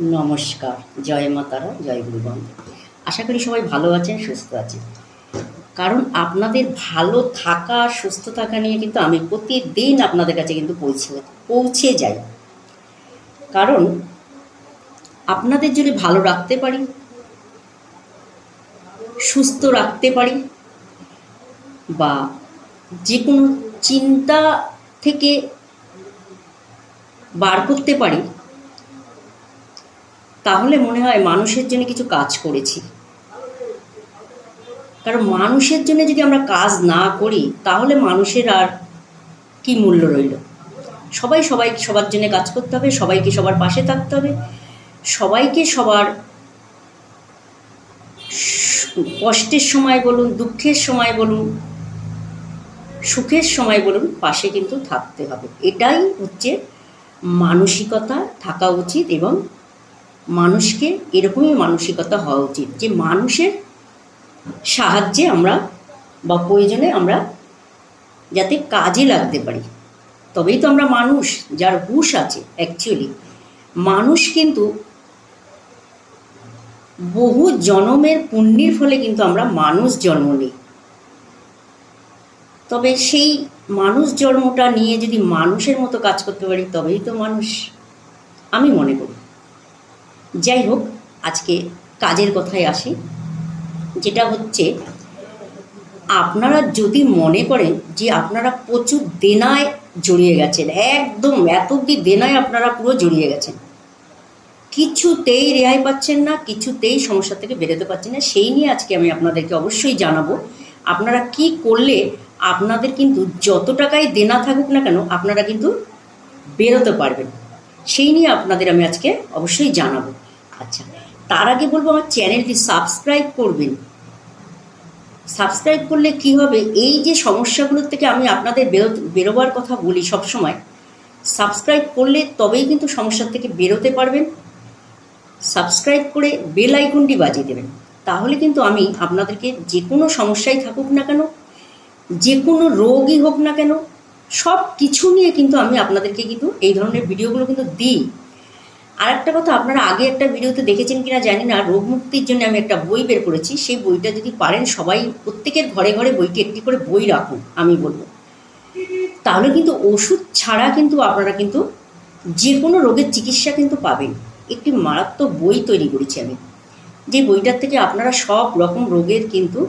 নমস্কার। জয় মাতারা জয় গুরুবন্ধ আশা করি সবাই ভালো আছেন, সুস্থ আছেন। কারণ আপনাদের ভালো থাকা, সুস্থ থাকা নিয়ে কিন্তু আমি প্রতিদিন আপনাদের কাছে কিন্তু পৌঁছে পৌঁছে যাই। কারণ আপনাদের যদি ভালো রাখতে পারি, সুস্থ রাখতে পারি, বা যে কোনো চিন্তা থেকে বার করতে পারি তাহলে মনে হয় মানুষের জন্য কিছু কাজ করেছি। কারণ মানুষের জন্য যদি আমরা কাজ না করি, তাহলে মানুষের আর কি মূল্য রইল? সবাই সবাই সবার জন্য কাজ করতে হবে, সবাইকে সবার পাশে থাকতে হবে, সবাইকে সবার কষ্টের সময় বলুন, দুঃখের সময় বলুন, সুখের সময় বলুন, পাশে কিন্তু থাকতে হবে। এটাই হচ্ছে মানসিকতা থাকা উচিত এবং মানুষকে এরকমই মানসিকতা হওয়া উচিত যে মানুষের সাহায্যে আমরা বা প্রয়োজনে আমরা যাতে কাজে লাগতে পারি। তবেই তো আমরা মানুষ, যার হুশ আছে অ্যাকচুয়ালি মানুষ কিন্তু বহু জনমের পুণ্যের ফলে কিন্তু আমরা মানুষ জন্ম নিই। তবে সেই মানুষ জন্মটা নিয়ে যদি মানুষের মতো কাজ করতে পারি, তবেই তো মানুষ। আমি মনে করি। যাই হোক আজকে কাজের কথায় আসি। যেটা হচ্ছে, আপনারা যদি মনে করেন যে আপনারা প্রচুর দেনায় জড়িয়ে গেছেন, একদম এত অব্দি দেনায় আপনারা পুরো জড়িয়ে গেছেন। কিছুতেই রেহাই পাচ্ছেন না, কিছুতেই সমস্যা থেকে বেরোতে পারছেন না। সেই নিয়ে আজকে আমি আপনাদেরকে অবশ্যই জানাব, আপনারা কি করলে আপনাদের কিন্তু যত টাকাই দেনা থাকুক না কেন, আপনারা কিন্তু বেরোতে পারবেন। সেই নিয়ে আপনাদের আমি আজকে অবশ্যই জানাব। আচ্ছা তার আগে বলব আমার চ্যানেলটি সাবস্ক্রাইব করবেন। সাবস্ক্রাইব করলে কি হবে? এই যে সমস্যাগুলোর থেকে আমি আপনাদের বেরো, বেরোবার কথা বলি সব সময় সাবস্ক্রাইব করলে তবেই কিন্তু সমস্যার থেকে বেরোতে পারবেন। সাবস্ক্রাইব করে বেল আইকনটি বাজিয়ে দেবেন। তাহলে কিন্তু আমি আপনাদেরকে যে কোনো সমস্যাই থাকুক না কেন, যে কোনো রোগই হোক না কেন সব কিছু নিয়ে কিন্তু আমি আপনাদেরকে কিন্তু এই ধরনের ভিডিওগুলো কিন্তু দিই। আর একটা কথা, আপনারা আগে একটা ভিডিওতে দেখেছেন কিনা জানি না, রোগ মুক্তির জন্য আমি একটা বই বের করেছি। সেই বইটা যদি পারেন, সবাই প্রত্যেকের ঘরে ঘরে বইটি একটি করে বই রাখুন, আমি বলব। তাহলে কিন্তু ওষুধ ছাড়া কিন্তু আপনারা কিন্তু যে কোনো রোগের চিকিৎসা কিন্তু পাবেন। একটি মারাত্মক বই তৈরি করেছি আমি। যে বইটার থেকে আপনারা সব রকম রোগের কিন্তু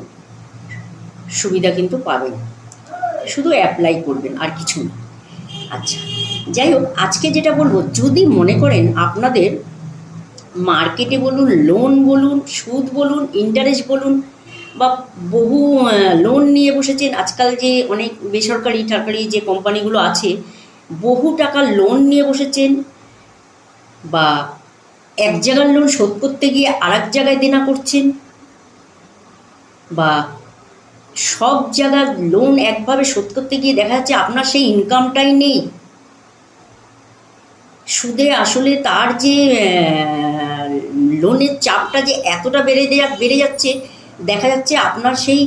সুবিধা কিন্তু পাবেন। শুধু অ্যাপ্লাই করবেন, আর কিছু না। আচ্ছা। যাই হোক, আজকে যেটা বলব, যদি মনে করেন আপনাদের মার্কেটে বলুন লোন বলুন, সুদ বলুন ইন্টারেস্ট বলুন, বা বহু লোন নিয়ে বসেছেন, আজকাল যে অনেক বেসরকারি, সরকারি যে কোম্পানিগুলো আছে, বহু টাকা লোন নিয়ে বসেছেন, বা এক জায়গার লোন শোধ করতে গিয়ে আর এক জায়গায় দেনা করছেন, বা সব জায়গার লোন একভাবে শোধ করতে গিয়ে দেখা যাচ্ছে আপনার সেই ইনকামটাই নেই। সুদে আসলে তার যে লোনের চাপটা যে এতটা বেড়ে বেড়ে যাচ্ছে, দেখা যাচ্ছে আপনার সেই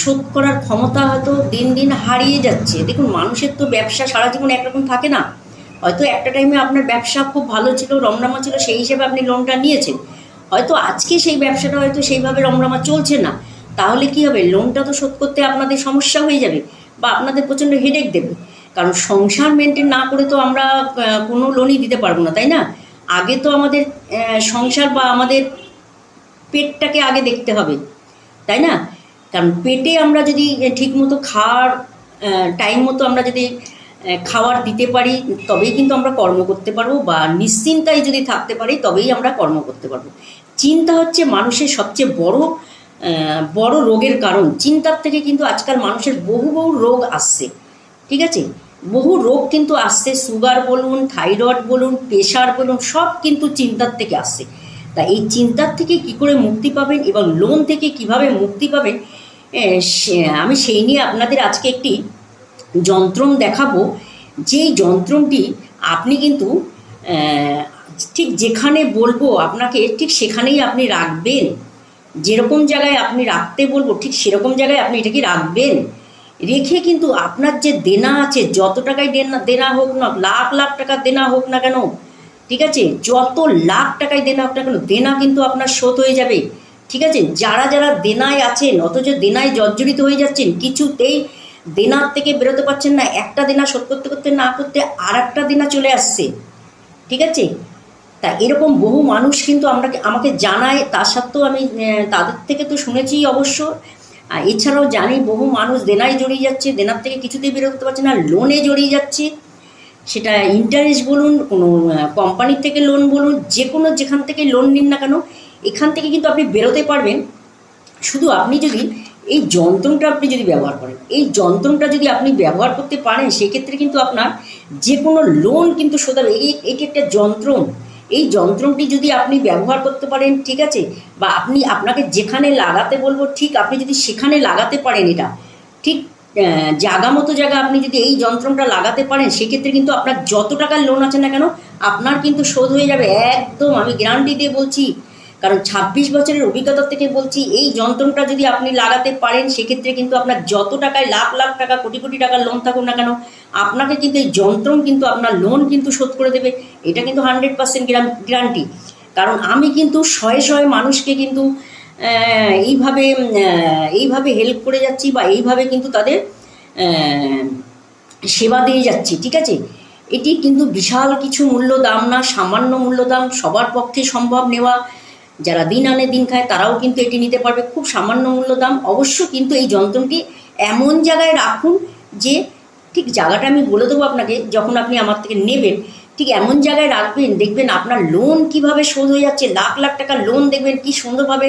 শোধ করার ক্ষমতা হয়তো দিন দিন হারিয়ে যাচ্ছে। দেখুন, মানুষের তো ব্যবসা সারা জীবন একরকম থাকে না। হয়তো একটা টাইমে আপনার ব্যবসা খুব ভালো ছিল, রমরামা ছিল, সেই হিসেবে আপনি লোনটা নিয়েছেন। হয়তো আজকে সেই ব্যবসাটা হয়তো সেইভাবে রমরামা চলছে না। তাহলে কি হবে? লোনটা তো শোধ করতে আপনাদের সমস্যা হয়ে যাবে বা আপনাদের প্রচণ্ড হেডেক দেবে। কারণ সংসার মেনটেন না করে তো আমরা কোনো লোনই দিতে পারব না, তাই না? আগে তো আমাদের সংসার বা আমাদের পেটটাকে আগে দেখতে হবে, তাই না? কারণ পেটে আমরা যদি ঠিকমতো খাওয়ার টাইম মতো আমরা যদি খাবার দিতে পারি, তবেই কিন্তু আমরা কর্ম করতে পারব বা নিশ্চিন্তায় যদি থাকতে পারি, তবেই আমরা কর্ম করতে পারব। চিন্তা হচ্ছে মানুষের সবচেয়ে বড় বড় রোগের কারণ। চিন্তার থেকে কিন্তু আজকাল মানুষের বহু বহু রোগ আসছে। ঠিক আছে? বহু রোগ কিন্তু আসছে, সুগার বলুন, থাইরয়েড বলুন প্রেশার বলুন, সব কিন্তু চিন্তার থেকে আসছে। তা এই চিন্তার থেকে কি করে মুক্তি পাবেন এবং লোন থেকে কীভাবে মুক্তি পাবেন আমি সেই নিয়ে আপনাদের আজকে একটি যন্ত্রম দেখাবো। যেই যন্ত্রমটি আপনি কিন্তু ঠিক যেখানে বলব আপনাকে, ঠিক সেখানেই আপনি রাখবেন। যেরকম জায়গায় আপনি রাখতে বলব, ঠিক সেরকম জায়গায় আপনি এটাকে রাখবেন। রেখে কিন্তু আপনার যে দেনা আছে, যত টাকায় দেনা দেনা হোক না, লাখ লাখ টাকা দেনা হোক না কেন, ঠিক আছে? যত লাখ টাকায় দেনা হোক না কেন, দেনা কিন্তু আপনার শোধ হয়ে যাবে, ঠিক আছে? যারা যারা দেনায় আছেন, অথচ দেনায় জর্জরিত হয়ে যাচ্ছেন, কিছুতেই দেনার থেকে বেরোতে পারছেন না, একটা দেনা শোধ করতে করতে না করতে আর একটা দেনা চলে আসছে, ঠিক আছে? তা এরকম বহু মানুষ কিন্তু আমরা আমাকে জানায় তা সত্ত্বেও আমি তাদের থেকে তো শুনেছি অবশ্য আর এছাড়াও জানি বহু মানুষ দেনায় জড়িয়ে যাচ্ছে, দেনার থেকে কিছুতেই বেরোতে পারছে না লোনে জড়িয়ে যাচ্ছে। সেটা ইন্টারেস্ট বলুন, কোনো কোম্পানির থেকে লোন বলুন যে কোনো যেখান থেকে লোন নিন না কেন, এখান থেকে কিন্তু আপনি বেরোতে পারবেন। শুধু আপনি যদি এই যন্ত্রটা আপনি যদি ব্যবহার করেন, এই যন্ত্রটা যদি আপনি ব্যবহার করতে পারেন, সেক্ষেত্রে কিন্তু আপনার যে কোনো লোন কিন্তু এই, এটি একটা যন্ত্রণ এই যন্ত্রটি যদি আপনি ব্যবহার করতে পারেন, ঠিক আছে? বা আপনি আপনাকে যেখানে লাগাতে বলব, ঠিক আপনি যদি সেখানে লাগাতে পারেন এটা, ঠিক জাগা মতো জায়গা আপনি যদি এই যন্ত্রটা লাগাতে পারেন, সেক্ষেত্রে কিন্তু আপনার যত টাকার লোন আছে না কেন, আপনার কিন্তু শোধ হয়ে যাবে। একদম আমি গ্যারান্টি দিয়ে বলছি। কারণ ছাব্বিশ বছরের অভিজ্ঞতা থেকে বলছি, এই যন্ত্রটা যদি আপনি লাগাতে পারেন, সেক্ষেত্রে কিন্তু আপনার যত টাকায় লাখ লাখ টাকা, কোটি কোটি টাকার লোন থাকুক না কেন, আপনাকে কিন্তু এই যন্ত্রণ কিন্তু আপনার লোন কিন্তু শোধ করে দেবে। এটা কিন্তু হান্ড্রেড পার্সেন্ট গ্যারান্টি কারণ আমি কিন্তু শয়ে শয়ে মানুষকে কিন্তু এইভাবে এইভাবে হেল্প করে যাচ্ছি বা এইভাবে কিন্তু তাদের সেবা দিয়ে যাচ্ছি, ঠিক আছে? এটি কিন্তু বিশাল কিছু মূল্য দাম না, সামান্য মূল্য দাম সবার পক্ষে সম্ভব নেওয়া। যারা দিন আনে দিন খায়, তারাও কিন্তু এটি নিতে পারবে। খুব সামান্য মূল্য দাম। অবশ্য কিন্তু এই যন্ত্রটি এমন জায়গায় রাখুন যে, ঠিক জায়গাটা আমি বলে দেবো আপনাকে, যখন আপনি আমার থেকে নেবেন, ঠিক এমন জায়গায় রাখবেন, দেখবেন আপনার লোন কীভাবে শোধ হয়ে যাচ্ছে, লাখ লাখ টাকার লোন দেখবেন, কি সুন্দরভাবে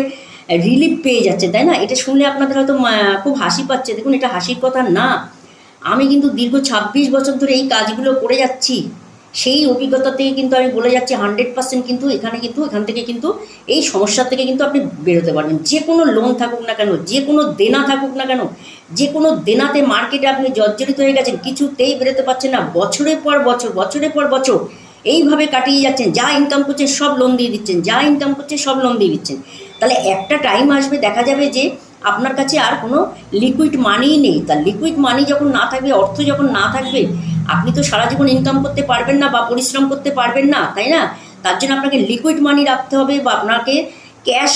রিলিফ পেয়ে যাচ্ছে, তাই না? এটা শুনলে আপনাদের হয়তো খুব হাসি পাচ্ছে। দেখুন, এটা হাসির কথা না। আমি কিন্তু দীর্ঘ ছাব্বিশ বছর ধরে এই কাজগুলো করে যাচ্ছি। সেই অভিজ্ঞতা থেকে কিন্তু আমি বলে যাচ্ছি হান্ড্রেড পার্সেন্ট কিন্তু এখানে কিন্তু, এখান থেকে কিন্তু এই সমস্যা থেকে কিন্তু আপনি বেরোতে পারবেন। যে কোনো লোন থাকুক না কেন, যে কোনো দেনা থাকুক না কেন, যে কোনো দেনাতে মার্কেটে আপনি জর্জরিত হয়ে গেছেন, কিছুতেই বেরোতে পারছেন না। বছরের পর বছর, বছরের পর বছর এইভাবে কাটিয়ে যাচ্ছেন, যা ইনকাম করছেন সব লোন দিয়ে দিচ্ছেন, যা ইনকাম করছেন সব লোন দিয়ে দিচ্ছেন। তাহলে একটা টাইম আসবে, দেখা যাবে যে আপনার কাছে আর কোনো লিকুইড মানিই নেই। তার লিকুইড মানি যখন না থাকবে, অর্থ যখন না থাকবে, আপনি তো সারা জীবন ইনকাম করতে পারবেন না বা পরিশ্রম করতে পারবেন না, তাই না? তার জন্য আপনাকে লিকুইড মানি রাখতে হবে বা আপনাকে ক্যাশ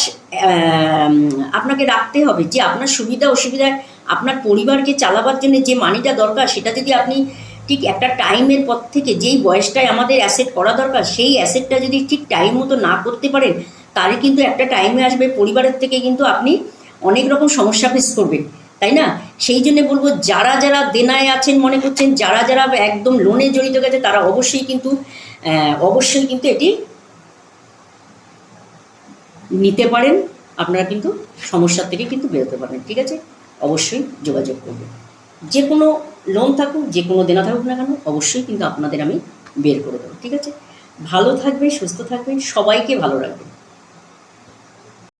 আপনাকে রাখতে হবে যে আপনার সুবিধা, অসুবিধায় আপনার পরিবারকে চালাবার জন্য যে মানিটা দরকার, সেটা যদি আপনি ঠিক একটা টাইমের পর থেকে যেই বয়সটায় আমাদের অ্যাসেট করা দরকার, সেই অ্যাসেটটা যদি ঠিক টাইম মতো না করতে পারেন, তাহলে কিন্তু একটা টাইমে আসবে, পরিবারের থেকে কিন্তু আপনি অনেক রকম সমস্যা ফেস করবে, তাই না? সেই জন্য বলব, যারা যারা দেনায় আছেন মনে করছেন, যারা যারা একদম লোনে জড়িত গেছে, তারা অবশ্যই কিন্তু অবশ্যই কিন্তু এটি নিতে পারেন। আপনারা কিন্তু সমস্যার থেকে কিন্তু বেরোতে পারবেন, ঠিক আছে? অবশ্যই যোগাযোগ করবেন। যে কোনো লোন থাকুক, যে কোনো দেনা থাকুক না কেন, অবশ্যই কিন্তু আপনাদের আমি বের করে দেবো, ঠিক আছে? ভালো থাকবেন, সুস্থ থাকবেন, সবাইকে ভালো রাখবেন।